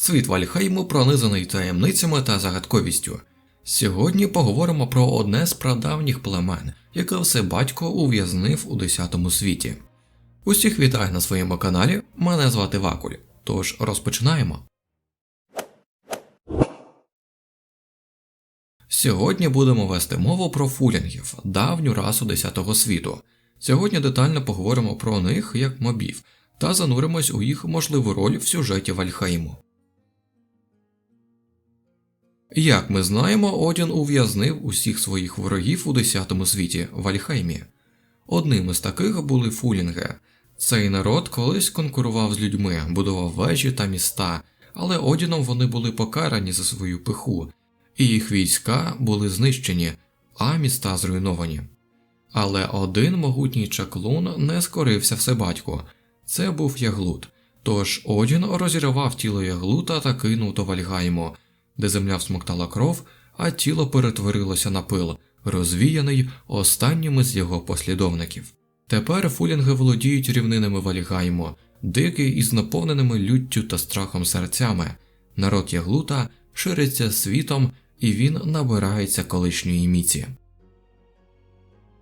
Світ Вальхейму пронизаний таємницями та загадковістю. Сьогодні поговоримо про одне з прадавніх племен, яке все батько ув'язнив у десятому світі. Усіх вітаю на своєму каналі, мене звати Вакуль. Тож розпочинаємо. Сьогодні будемо вести мову про фулінгів, давню расу десятого світу. Сьогодні детально поговоримо про них як мобів та зануримось у їх можливу роль в сюжеті Вальхейму. Як ми знаємо, Одін ув'язнив усіх своїх ворогів у десятому світі Вальхеймі. Одним із таких були фулінги. Цей народ колись конкурував з людьми, будував вежі та міста, але Одіном вони були покарані за свою пиху, і їх війська були знищені, а міста зруйновані. Але один могутній чаклун не скорився всебатько це був Яглут. Тож Одін розірвав тіло Яглута та кинув до Вальгайму, де земля всмоктала кров, а тіло перетворилося на пил, розвіяний останніми з його послідовників. Тепер фулінги володіють рівнинами Вальгайму, дикі із наповненими люттю та страхом серцями. Народ Яглута шириться світом і він набирається колишньої міці.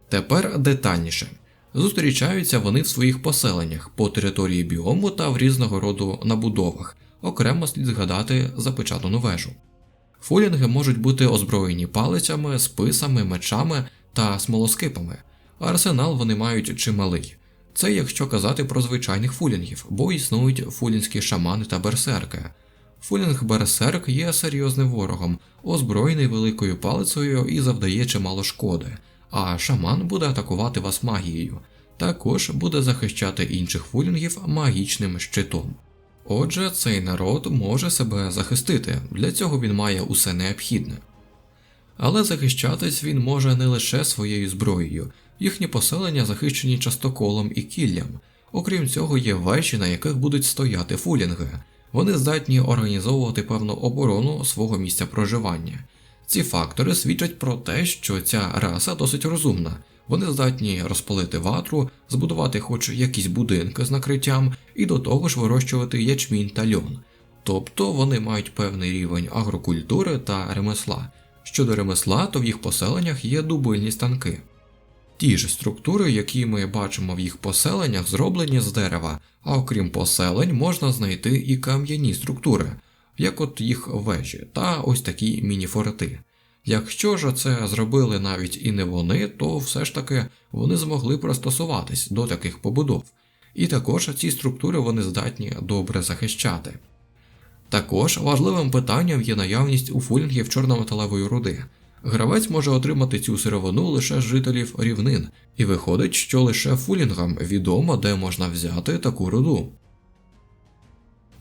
Тепер детальніше. Зустрічаються вони в своїх поселеннях по території біому та в різного роду набудовах, окремо слід згадати запечатану вежу. Фулінги можуть бути озброєні палицями, списами, мечами та смолоскипами, арсенал вони мають чималий. Це якщо казати про звичайних фулінгів, бо існують фулінські шамани та берсерки. Фулінг берсерк є серйозним ворогом, озброєний великою палицею і завдає чимало шкоди, а шаман буде атакувати вас магією, також буде захищати інших фулінгів магічним щитом. Отже, цей народ може себе захистити, для цього він має усе необхідне. Але захищатись він може не лише своєю зброєю, їхні поселення захищені частоколом і кіллям. Окрім цього, є вежі, на яких будуть стояти фулінги. Вони здатні організовувати певну оборону свого місця проживання. Ці фактори свідчать про те, що ця раса досить розумна. Вони здатні розпалити ватру, збудувати хоч якісь будинки з накриттям і до того ж вирощувати ячмінь та льон. Тобто вони мають певний рівень агрокультури та ремесла. Щодо ремесла, то в їх поселеннях є дубильні станки. Ті ж структури, які ми бачимо в їх поселеннях, зроблені з дерева, а окрім поселень можна знайти і кам'яні структури, як от їх вежі та ось такі міні-форти. Якщо ж це зробили навіть і не вони, то все ж таки вони змогли пристосуватись до таких побудов, і також ці структури вони здатні добре захищати. Також важливим питанням є наявність у фулінгів чорнометалевої руди. Гравець може отримати цю сировину лише з жителів рівнин, і виходить, що лише фулінгам відомо, де можна взяти таку руду.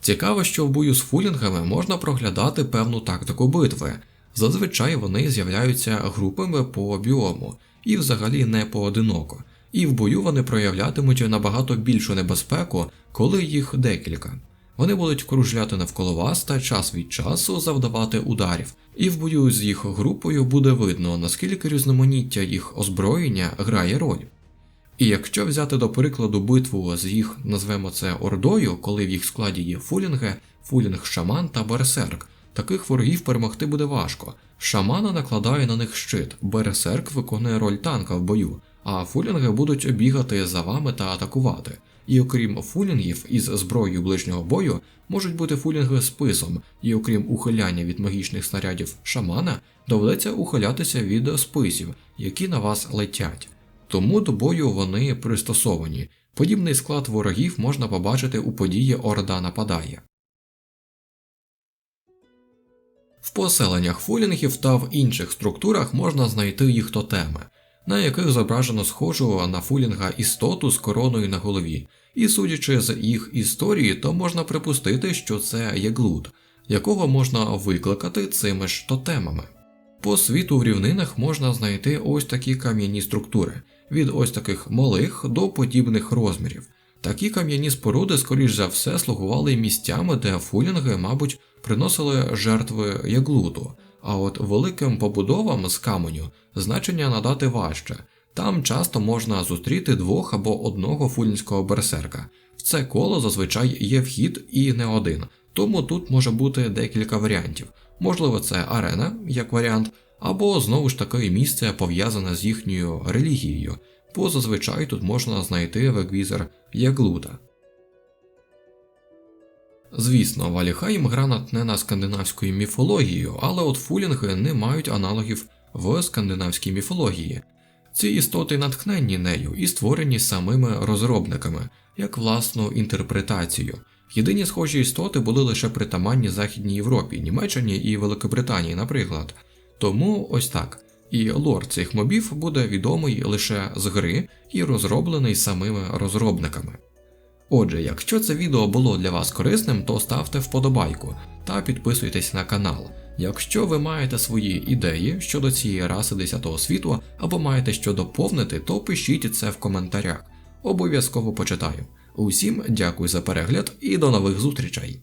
Цікаво, що в бою з фулінгами можна проглядати певну тактику битви. Зазвичай вони з'являються групами по біому і взагалі не поодиноко, і в бою вони проявлятимуть набагато більшу небезпеку, коли їх декілька. Вони будуть кружляти навколо вас та час від часу завдавати ударів, і в бою з їх групою буде видно, наскільки різноманіття їх озброєння грає роль. І якщо взяти до прикладу битву з їх, назвемо це ордою, коли в їх складі є фулінги, фулінг-шаман та берсерк, таких ворогів перемогти буде важко. Шамана накладає на них щит, берсерк виконує роль танка в бою, а фулінги будуть бігати за вами та атакувати. І окрім фулінгів із зброєю ближнього бою, можуть бути фулінги з списом, і окрім ухиляння від магічних снарядів шамана, доведеться ухилятися від списів, які на вас летять. Тому до бою вони пристосовані. Подібний склад ворогів можна побачити у події Орда нападає. В поселеннях фулінгів та в інших структурах можна знайти їх тотеми, на яких зображено схожу на фулінга істоту з короною на голові, і судячи з їх історії, то можна припустити, що це єглут, якого можна викликати цими ж тотемами. По світу в рівнинах можна знайти ось такі кам'яні структури, від ось таких малих до подібних розмірів. Такі кам'яні споруди, скоріш за все, слугували місцями, де фулінги, мабуть, приносили жертви яглуту, а от великим побудовам з каменю значення надати важче. Там часто можна зустріти двох або одного фулінського берсерка. В це коло зазвичай є вхід і не один, Тому тут може бути декілька варіантів. Можливо, це арена як варіант, або знову ж таки місце пов'язане з їхньою релігією, бо зазвичай тут можна знайти вегвізер Яглуда. Звісно, Валіхайм гра натхнена скандинавською міфологією, але от фулінги не мають аналогів в скандинавській міфології. Ці істоти натхненні нею і створені самими розробниками, як власну інтерпретацію. Єдині схожі істоти були лише притаманні Західній Європі, Німеччині і Великобританії, наприклад. Тому ось так. І лор цих мобів буде відомий лише з гри і розроблений самими розробниками. Отже, якщо це відео було для вас корисним, то ставте вподобайку та підписуйтесь на канал. Якщо ви маєте свої ідеї щодо цієї раси 10 світу або маєте що доповнити, то пишіть це в коментарях. Обов'язково почитаю. Усім дякую за перегляд і до нових зустрічей!